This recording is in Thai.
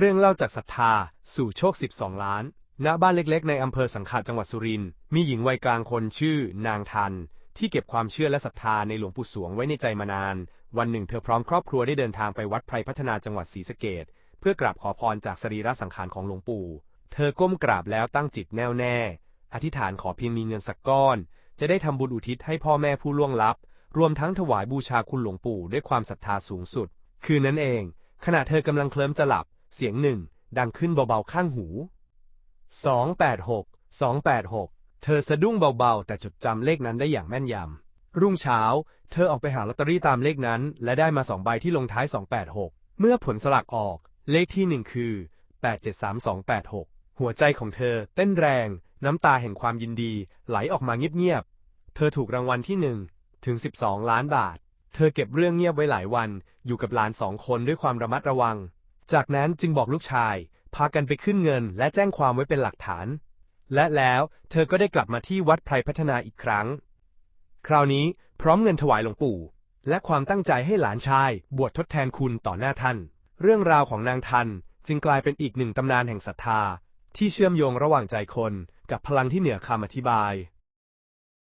เรื่องเล่าจากศรัทธา สู่โชค 12 ล้าน ณ บ้านเล็กๆ ในอำเภอสังขะจังหวัดสุรินทร์ มีหญิงวัยกลางคนชื่อ นางทัน ที่เก็บความเชื่อและศรัทธาในหลวงปู่สวงไว้ในใจมานาน วันหนึ่งเธอพร้อมครอบครัวได้เดินทางไปวัดไพรพัฒนาจังหวัดศรีสะเกษเพื่อกราบขอพรจากสรีระสังขารของหลวงปู่ เธอก้มกราบแล้วตั้งจิตแน่วแน่ อธิษฐานขอเพียงมีเงินสักก้อน จะได้ทำบุญอุทิศให้พ่อแม่ผู้ล่วงลับ รวมทั้งถวายบูชาคุณหลวงปู่ด้วยความศรัทธาสูงสุด คืนนั้นเอง ขณะเธอกำลังเคลิ้มจะหลับ เสียงหนึ่ง ดังขึ้นเบาๆข้างหู 286 286 เธอสะดุ้งเบาๆ แต่จดจำเลขนั้นได้อย่างแม่นยำ รุ่งเช้า เธอออกไปหาลอตเตอรี่ตามเลขนั้น และได้มาสองใบที่ลงท้าย 286 เมื่อผลสลากออก เลขที่หนึ่งคือ 873286 หัวใจของเธอเต้นแรง น้ำตาแห่งความยินดีไหลออกมาเงียบๆ เธอถูกรางวัลที่หนึ่งถึง 12 ล้านบาท เธอเก็บเรื่องเงียบไว้หลายวัน อยู่กับหลานสองคนด้วยความระมัดระวัง จากนั้นจึงบอกลูกชาย พากันไปขึ้นเงินและแจ้งความไว้เป็นหลักฐาน และแล้วเธอก็ได้กลับมาที่วัดไพรพัฒนาอีกครั้ง คราวนี้พร้อมเงินถวายหลวงปู่ และความตั้งใจให้หลานชาย บวชทดแทนคุณต่อหน้าท่าน เรื่องราวของนางทันจึงกลายเป็นอีกหนึ่งตำนานแห่งศรัทธา ที่เชื่อมโยงระหว่างใจคนกับพลังที่เหนือคำอธิบาย